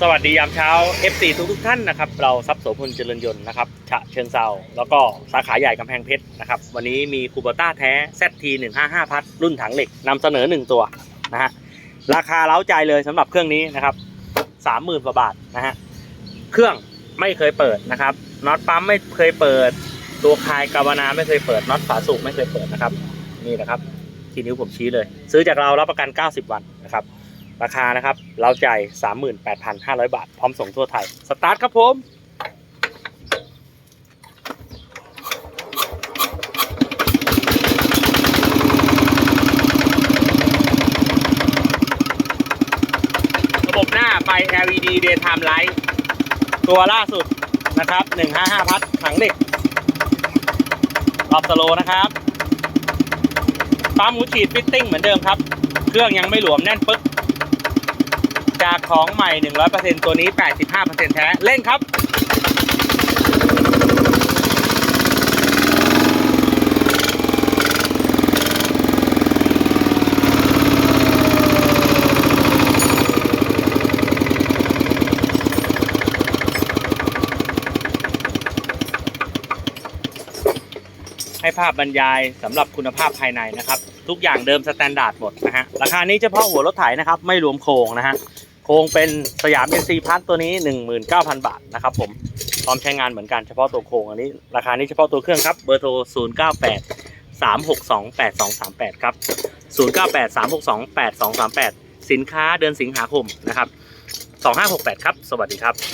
สวัสดียามเช้า FC ทุกทุกท่านนะครับ เราซับโสพลเจริญยนต์นะครับฉะเชิงเซาแล้วก็สาขาใหญ่กำแพงเพชรนะครับ วันนี้มีคูเบต้าแท้ ZT 155 พัดรุ่นถังเหล็กนำเสนอ 1 ตัวนะฮะราคาเล้าใจเลยสำหรับเครื่องนี้นะครับ30,000กว่าบาทนะฮะเครื่องไม่เคยเปิดนะครับน็อตปั๊มไม่เคยเปิด ตัวคายกาวนาไม่เคยเปิดน็อตฝาสูบไม่เคยเปิดนะครับ นี่นะครับ ที่นิ้วผมชี้เลย ซื้อจากเรารับประกัน 90 วันนะครับ ราคานะครับ เราจ่าย 38,500 บาท พร้อมส่งทั่วไทย สตาร์ทครับผม ระบบหน้าไฟ LED daytime light ตัวล่าสุดนะครับ 155 พัดถังเหล็กรอบสโลนะครับปั๊มหูฉีดฟิตติ้งเหมือนเดิมครับ เครื่องยังไม่หลวมแน่นปึ๊ก จากของใหม่ 100%ตัวนี้ 85%แท้เล่นครับ ให้ภาพบรรยายสำหรับคุณภาพภายในนะครับ ทุกอย่างเดิมสแตนดาร์ดหมดนะฮะ ราคานี้เฉพาะหัวรถไถนะครับ ไม่รวมโครงนะฮะ ครงเป็นสยามเอ็นซีพัทตัวนี้ 19,000 บาทนะครับผมพร้อมใช้งานเหมือนกันเฉพาะตัวโครงอันนี้ราคานี้เฉพาะตัวเครื่องครับเบอร์โทร 098 362 8238 ครับ 098 362 8238 สินค้าเดือนสิงหาคมนะครับ 2568 ครับ สวัสดีครับ